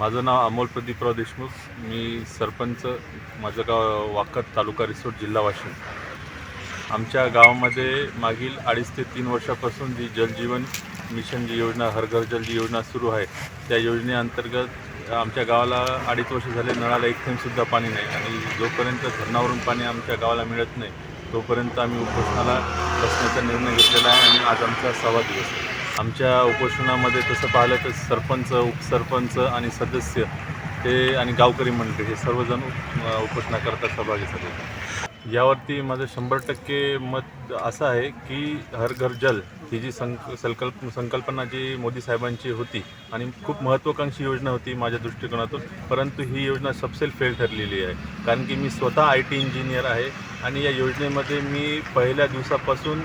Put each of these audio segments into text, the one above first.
माझं नाव अमोल प्रदीपराव देशमुख. मी सरपंच माझं गाव वाकत तालुका रिसोड जिल्हा वाशिम. आमच्या गावामध्ये मागील अडीच ते तीन वर्षापासून जी जलजीवन मिशन जी योजना हर घर जल जी योजना सुरू आहे त्या योजनेअंतर्गत आमच्या गावाला अडीच वर्ष झाले नळाला एक थेंबसुद्धा पाणी नाही आणि जोपर्यंत धरणावरून पाणी आमच्या गावाला मिळत नाही तोपर्यंत आम्ही उपोषणाला बसण्याचा निर्णय घेतलेला आहे आणि आज आमचा सहावा दिवस आहे. आमच्या उपोषणामध्ये तसं पाहिलं तर सरपंच उपसरपंच आणि सदस्य ते आणि गावकरी मंडळी हे सर्वजण उपोषणाकरता सहभागी झाले. यावरती माझं शंभर टक्के मत असं आहे की हर घर जल ही जी संक संकल्प संकल्पना जी मोदी साहेबांची होती आणि खूप महत्त्वाकांक्षी योजना होती माझ्या दृष्टिकोनातून परंतु ही योजना सबसेल फेल ठरलेली आहे. कारण की मी स्वतः आय टी इंजिनियर आहे आणि या योजनेमध्ये मी पहिल्या दिवसापासून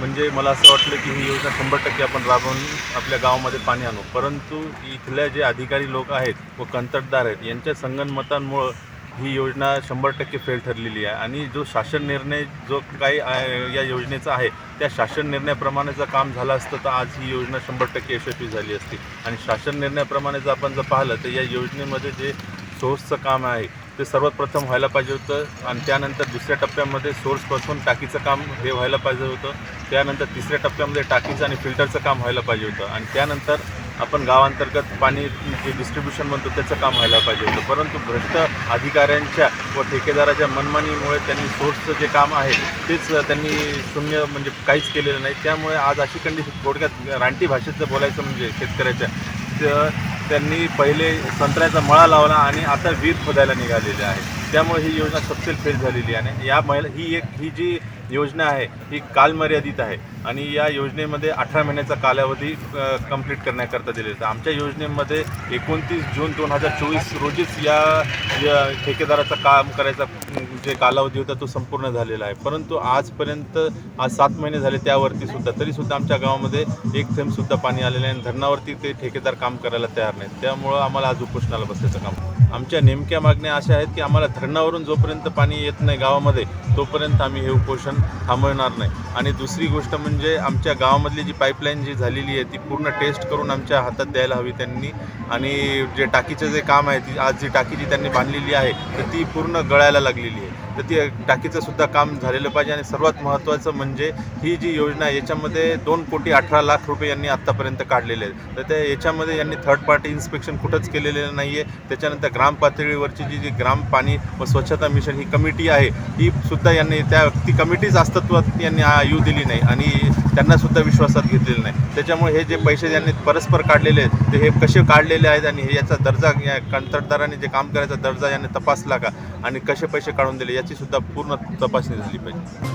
म्हणजे मला असं वाटलं की ही योजना शंभर टक्के आपण राबवून आपल्या गावामध्ये पाणी आणू. परंतु इथल्या जे अधिकारी लोक आहेत व कंत्राटदार आहेत यांच्या संगणमतांमुळं ही योजना शंभर टक्के फेल ठरलेली आहे. आणि जो शासन निर्णय जो काही आहे- या योजनेचा आहे त्या शासन निर्णयाप्रमाणेचं काम झालं असतं तर आज ही योजना शंभर टक्के यशस्वी झाली असती. आणि शासन निर्णयाप्रमाणे जर आपण जर पाहिलं तर या योजनेमध्ये जे सोर्सचं काम आहे ते सर्वात प्रथम व्हायला पाहिजे होतं. आणि त्यानंतर दुसऱ्या टप्प्यामध्ये सोर्सपासून टाकीचं काम हे व्हायला पाहिजे होतं. त्यानंतर तिसऱ्या टप्प्यामध्ये टाकीचं आणि फिल्टरचं काम व्हायला पाहिजे होतं. आणि त्यानंतर आपण गावांतर्गत पाणी जे डिस्ट्रीब्युशन म्हणतो त्याचं काम व्हायला पाहिजे होतं. परंतु भ्रष्ट अधिकाऱ्यांच्या व ठेकेदाराच्या मनमानीमुळे त्यांनी सोर्सचं जे काम आहे तेच त्यांनी शून्य म्हणजे काहीच केलेलं नाही. त्यामुळे आज अशी कंडिशन थोडक्यात रानटी भाषेचं बोलायचं म्हणजे शेतकऱ्याच्या तर त्यांनी पहिले संत्र्याचा मळा लावला आणि आता वीर खोदायला निघालेले आहे. त्यामुळे ही योजना सबसेल फेल झालेली आहे. आणि या महिला ही एक ही जी योजना आहे ही कालमर्यादित आहे. आणि या योजनेमध्ये अठरा महिन्याचा कालावधी कंप्लीट करण्याकरता दिलेला आहे. आमच्या योजनेमध्ये एकोणतीस जून दोन हजार चोवीस रोजीच या या ठेकेदाराचा काम करायचा जे कालावधी होता तो संपूर्ण झालेला आहे. परंतु आजपर्यंत आज सात महिने झाले त्यावरती सुद्धा तरीसुद्धा आमच्या गावामध्ये एक थेंबसुद्धा पाणी आलेलं आहे आणि धरणावरती ते ठेकेदार काम करायला तयार नाहीत. त्यामुळं आम्हाला आज उपोषणाला बसायचं काम आमच्या नेमक्या मागण्या अशा आहेत की आम्हाला धरणावरून जोपर्यंत पाणी येत नाही गावामध्ये तोपर्यंत आम्ही हे उपोषण थांबवणार नाही. आणि दुसरी गोष्ट म्हणजे आमच्या गावामधली जी पाईपलाईन जी झालेली आहे ती पूर्ण टेस्ट करून आमच्या हातात द्यायला हवी त्यांनी. आणि जे टाकीचं जे काम आहे ती आज जी टाकी जी त्यांनी बांधलेली आहे तर ती पूर्ण गळायला लागलेली आहे. तर ती टाकीचं सुद्धा काम झालेलं पाहिजे. आणि सर्वात महत्त्वाचं म्हणजे ही जी योजना याच्यामध्ये दोन कोटी अठरा लाख रुपये यांनी आत्तापर्यंत काढलेले आहेत. तर त्या याच्यामध्ये यांनी थर्ड पार्टी इन्स्पेक्शन कुठंच केलेलं नाही आहे त्याच्यानंतर ग्रामपातळीवरची जी जी ग्राम पाणी व स्वच्छता मिशन ही कमिटी आहे ही सुद्धा यांनी त्या ती कमिटीच अस्तित्वात यांनी येऊ दिली नाही आणि त्यांना सुद्धा विश्वासात घेतलेलं नाही. त्याच्यामुळे हे जे पैसे यांनी परस्पर काढलेले आहेत ते हे कसे काढलेले आहेत आणि हे याचा दर्जा या कंत्राटदाराने जे काम करायचा दर्जा यांनी तपासला का आणि कसे पैसे काढून दिले याची सुद्धा पूर्ण तपासणी झाली पाहिजे.